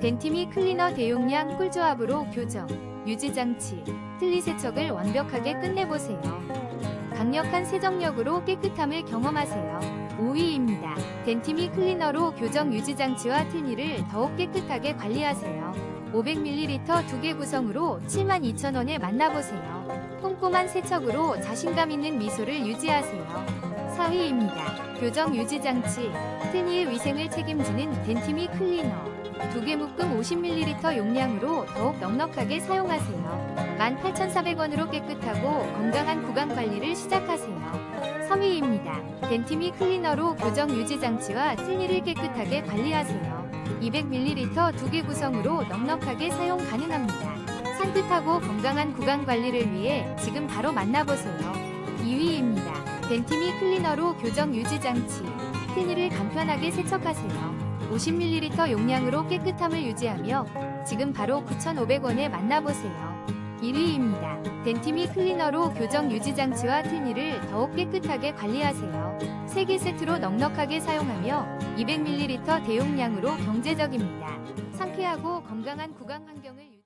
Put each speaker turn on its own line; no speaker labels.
덴티미 클리너 대용량 꿀조합으로 교정, 유지장치, 틀니 세척을 완벽하게 끝내보세요. 강력한 세정력으로 깨끗함을 경험하세요. 5위입니다. 덴티미 클리너로 교정 유지장치와 틀니를 더욱 깨끗하게 관리하세요. 500ml 2개 구성으로 72,000원에 만나보세요. 꼼꼼한 세척으로 자신감 있는 미소를 유지하세요. 4위입니다. 교정 유지 장치, 틀니의 위생을 책임지는 덴티미 클리너. 2개 묶음 50ml 용량으로 더욱 넉넉하게 사용하세요. 18,400원으로 깨끗하고 건강한 구강 관리를 시작하세요. 3위입니다. 덴티미 클리너로 교정 유지 장치와 틀니를 깨끗하게 관리하세요. 200ml 2개 구성으로 넉넉하게 사용 가능합니다. 산뜻하고 건강한 구강 관리를 위해 지금 바로 만나보세요. 2위입니다. 덴티미 클리너로 교정 유지 장치, 틀니를 간편하게 세척하세요. 50ml 용량으로 깨끗함을 유지하며 지금 바로 9,500원에 만나보세요. 1위입니다. 덴티미 클리너로 교정 유지 장치와 틀니를 더욱 깨끗하게 관리하세요. 3개 세트로 넉넉하게 사용하며 200ml 대용량으로 경제적입니다. 상쾌하고 건강한 구강 환경을 유-